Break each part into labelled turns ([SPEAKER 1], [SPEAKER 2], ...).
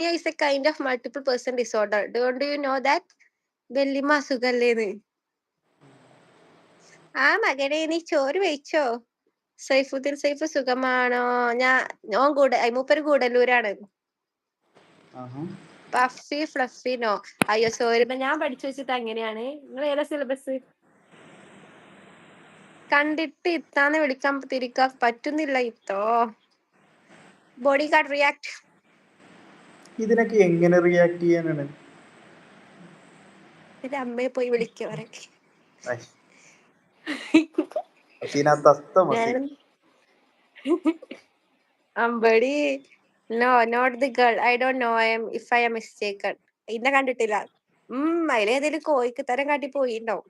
[SPEAKER 1] is a kind of multiple person disorder. Don't you know that? വെല്ലിമ അസുഖല്ലേന്ന്. ആ മകനെ നീ ചോറ് വെച്ചോ സൈഫുദ്ദീൻ സൈഫ് സുഖമാണോ? ഞാൻ ഓൻ കൂട മൂപ്പര് കൂടല്ലൂരാണ്. Puffy fluffy no. അയ്യോ സോറി ഞാൻ പഠിച്ചു വെച്ചിട്ട് അങ്ങനെയാണ്. നിങ്ങൾ ഏതാ സിലബസ് കണ്ടിട്ട് ഇത്താന്ന് വിളിക്കാൻ തിരിക്കാൻ പറ്റുന്നില്ല ഇത്തോ. ബോഡി ഗാർഡ് റിയാക്ട്
[SPEAKER 2] ഇതിനൊക്കെ എങ്ങനെ റിയാക്ട് ചെയ്യാനാണ്?
[SPEAKER 1] എന്റെ അമ്മയെ പോയി വിളിക്കവരൊക്കെ
[SPEAKER 2] ഐ, അതിനകത്ത് അസ്തമതി
[SPEAKER 1] ഞാൻ അമ്പടി no not the girl I don't know I'm if I'm mistaken ഇന്നെ കണ്ടിട്ടില്ല. ഉം അതിലേതേലും കോയിക്ക് തരം കാട്ടി പോയിണ്ടാവും.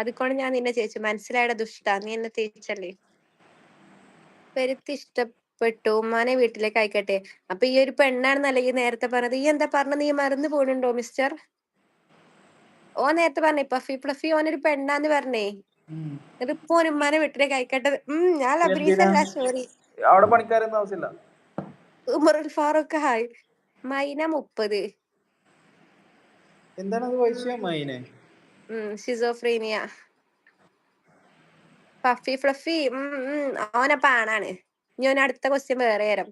[SPEAKER 1] അതുകൊണ്ട് ഞാൻ നിന്നെ ചേച്ചു. മനസ്സിലായുടെ ദുഷ്ട. നീ എന്നെ തിരിച്ചല്ലേ പെരുത്ത് ഇഷ്ടപ്പെട്ടു ഉമ്മാനെ വീട്ടിലേക്ക് അയക്കട്ടെ അപ്പൊ ഈ ഒരു പെണ്ണാണെന്നല്ല ഈ നേരത്തെ പറഞ്ഞത്. ഈ എന്താ പറഞ്ഞ നീ മറന്നു പോണുണ്ടോ മിസ്റ്റർ ഓ നേരത്തെ പറഞ്ഞേ പഫി പ്ലഫി ഓനൊരു പെണ്ണാന്ന് പറഞ്ഞേ. എന്നിട്ട് ഇപ്പൊ ഉമ്മാനെ വീട്ടിലേക്ക് അയക്കട്ടെ ഉം ഞാൻ ലബരീസ്
[SPEAKER 2] എന്തിനാ?
[SPEAKER 1] അല്ല സോറി
[SPEAKER 2] അവിടെ പണിക്കാരൊന്നും ആവശ്യമില്ല.
[SPEAKER 1] ഉമറുൽ ഫാറൂഖ് ഹായ്. മൈന മുപ്പത്.
[SPEAKER 2] എന്താണ് അത് വൈശ്യ മൈന?
[SPEAKER 1] ഷിസോഫ്രീനിയ പഫി ഫ്ലഫി ഉം ഉം. ഓൻ അടുത്ത ക്വസ്റ്റ്യൻ വേറെ തരാം.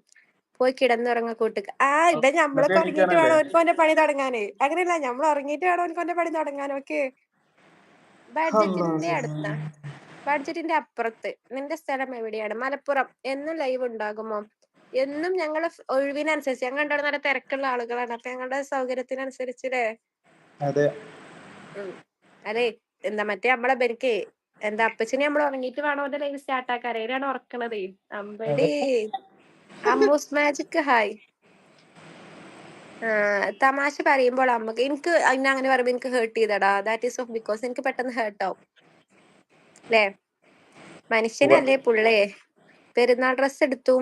[SPEAKER 1] പോയി കിടന്നുറങ്ങ കൂട്ടുക ആ ഇപ്പൊ നമ്മളൊക്കെ ഉറങ്ങിയിട്ട്? വേണം ഓനക്ക് ഓന്റെ പണി തുടങ്ങാന്. അങ്ങനെയല്ല നമ്മൾ ഉറങ്ങിയിട്ട് വേണം ഓനക്ക് ഓന്റെ പണി തുടങ്ങാൻ. ഓക്കെ. ബഡ്ജറ്റിന്റെ അടുത്ത. ബഡ്ജറ്റിന്റെ അപ്പുറത്ത്. നിന്റെ സ്ഥലം എവിടെയാണ്? മലപ്പുറം. എന്നും ലൈവ് ഉണ്ടാകുമോ? എന്നും ഞങ്ങൾ ഒഴിവിനനുസരിച്ച്. ഞങ്ങൾ രണ്ടാളും നല്ല തിരക്കുള്ള ആളുകളാണ്. അപ്പൊ ഞങ്ങളുടെ സൗകര്യത്തിനനുസരിച്ച്
[SPEAKER 2] അതെ.
[SPEAKER 1] അതെ. എന്താ മറ്റേ നമ്മളെ ബെനിക്ക് എന്താ അപ്പച്ചനെ നമ്മൾ ഉറങ്ങിയിട്ട് വേണം അവന്റെ ലൈവ് സ്റ്റാർട്ട് ആക്കാൻ. ആരെയാണ് ഉറക്കണത്. അമ്പടി. Magic hi. തമാശ പറയുമ്പോൾ അമ്മയ്ക്ക് എനിക്ക് അതിനെ അങ്ങനെ പറയുമ്പോ എനിക്ക് ഹേർട്ട് ചെയ്തടാ. ദാറ്റ് ഈസ് ഓഫ് ബിക്കോസ് എനിക്ക് പെട്ടെന്ന് ഹേർട്ട് ആവും. അല്ലേ മനുഷ്യനല്ലേ പുള്ളേ? പെരുന്നാൾ ഡ്രസ് എടുത്തു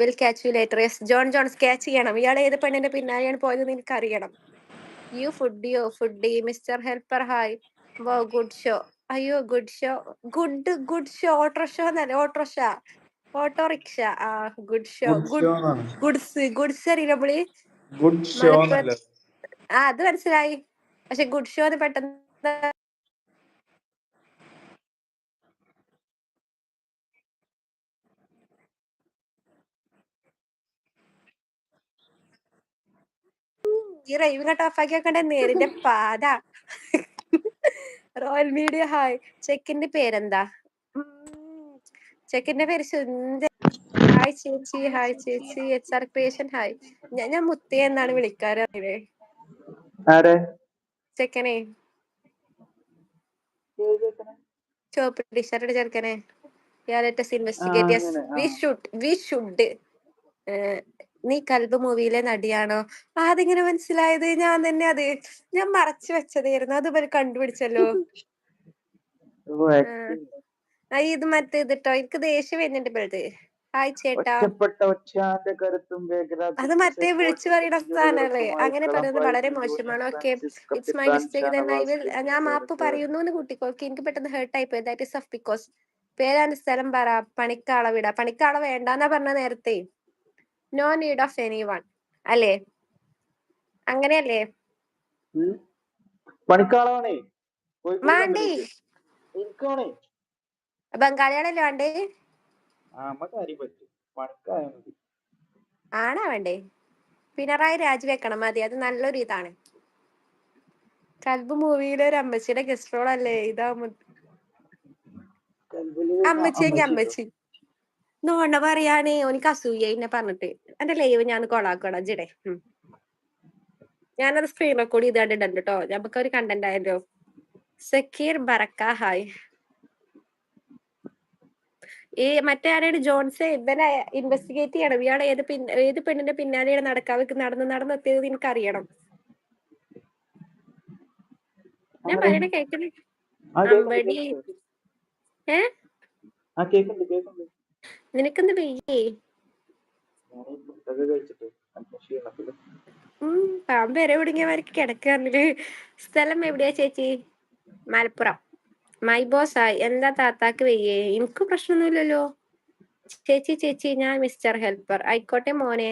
[SPEAKER 1] will catch you later yes John Jones catch ചെയ്യണം. ഇയാൾ ഏത് പെണ്ണിന്റെ പിന്നാലെയാണ് പോയതെന്ന് എനിക്ക് അറിയണം you ഫുഡിയോ foodie mister helper hi. Whoa good show അയ്യോ good show good good show autorickshaw എന്നല്ലേ ഓട്ടോറിക്ഷ ഓട്ടോറിക്ഷ ആ good show
[SPEAKER 2] good show
[SPEAKER 1] goods goods അറിയില്ല പുള്ളി?
[SPEAKER 2] ഷോ
[SPEAKER 1] ആ അത് മനസ്സിലായി. പക്ഷെ ഗുഡ് ഷോ എന്ന് പെട്ടെന്ന് ഈ റൈവ് കട്ട് ഓഫ് ആക്കി വെക്കണ്ടേ? നേരിന്റെ പാത. റോയൽ മീഡിയ ഹായ് ചെക്കിന്റെ പേരെന്താ? ചെക്കിന്റെ പേര് സുന്ദർ ഹായ് ചേച്ചി. ഹായ് ചേച്ചി. എച്ച് ആർ ക്രിയേഷൻ ഹായ് ഞാൻ ഞാൻ മുത്തേ എന്നാണ് വിളിക്കാറ് ചെക്കനെ. ചോപ്പ് ടീഷർട്ട് ചെറുക്കനെ. Investigate we should we should നീ കൽബ് മൂവിയിലെ നടിയാണോ? അതിങ്ങനെ മനസ്സിലായത് ഞാൻ തന്നെ അത് ഞാൻ മറച്ചു വെച്ചതായിരുന്നു. അത് ഇവർ കണ്ടുപിടിച്ചല്ലോ. ആ, ഇത് മറ്റേ ഇതിട്ടോ എനിക്ക് ദേഷ്യം വരുന്നുണ്ട് ഇപ്പോഴത്തെ ഹായ് ചേട്ടാ. അത് മറ്റേ വിളിച്ചു പറയുന്ന സ്ഥാനല്ലേ അങ്ങനെ പറയുന്നത് വളരെ മോശമാണ്. Okay it's my mistake then I will ഞാൻ മാപ്പ് പറയുന്നു എന്ന് എനിക്ക് പെട്ടെന്ന് ഹേർട്ട് ആയി പോയി. ദാറ്റ് ഇസ് ഓഫ് ബിക്കോസ് പേരാണ് സ്ഥലം പറ. പണിക്കാളെ വിടാ. പണിക്കാളെ വേണ്ടാന്നാ പറഞ്ഞ നേരത്തെ. No need of any one അല്ലേ? അങ്ങനെയല്ലേ?
[SPEAKER 2] പണിക്കാളാണേ
[SPEAKER 1] വേണ്ടേ? ആണാ വേണ്ടേ? പിണറായി രാജിവെക്കണം മതി. അത് നല്ലൊരു ഇതാണ്. കൽബ് മൂവിയിലെ ഒരു അമ്മച്ചിയുടെ ഗസ്റ്റ് റോൾ അല്ലേ? ഇതാ
[SPEAKER 2] അമ്മച്ചി
[SPEAKER 1] അമ്മച്ചിയെങ്കിൽ
[SPEAKER 2] അമ്മച്ചി.
[SPEAKER 1] നോണ്ട പറയാനേ. ഓനിക്ക് അസൂയ എന്നെ പറഞ്ഞിട്ട്. എന്റെ ലൈവ് ഞാൻ കൊളാക്കണം ജിടെ ഞാനത് സ്ക്രീൻ റെക്കോർഡ് ചെയ്ത് കണ്ടിട്ടുണ്ട് കേട്ടോ നമുക്ക് ഒരു കണ്ടന്റ് ആയല്ലോ. സക്കീർ ബറക്ക ഹായ്. ഈ മറ്റേ ആരാണ്? ജോൺസ്. ഇവനെ ഇൻവെസ്റ്റിഗേറ്റ് ചെയ്യണം. ഇയാളെ ഏത് പിന്നെ ഏത് പെണ്ണിന്റെ പിന്നാലെയാണ് നടക്കാവ് നടന്ന് നടന്ന് എത്തിയത് എനിക്ക് അറിയണം ഞാൻ പറയണ
[SPEAKER 2] കേക്കണേ.
[SPEAKER 1] ഏ?
[SPEAKER 2] കേക്കുന്നുണ്ട് കേക്കുന്നുണ്ട്
[SPEAKER 1] നിനക്കെന്ത് വെയ്യേ ഉം പാമ്പ് വരെ ഒടുങ്ങിയവർക്ക് കിടക്കാറില്ല? സ്ഥലം എവിടെയാ ചേച്ചി? മലപ്പുറം. മൈ ബോസ് ആയി എന്താ താത്താക്ക് വെയ്യേ എനിക്ക് പ്രശ്നമൊന്നുമില്ലല്ലോ. ചേച്ചി ചേച്ചി ഞാൻ മിസ്റ്റർ ഹെൽപ്പർ ആയിക്കോട്ടെ മോനെ.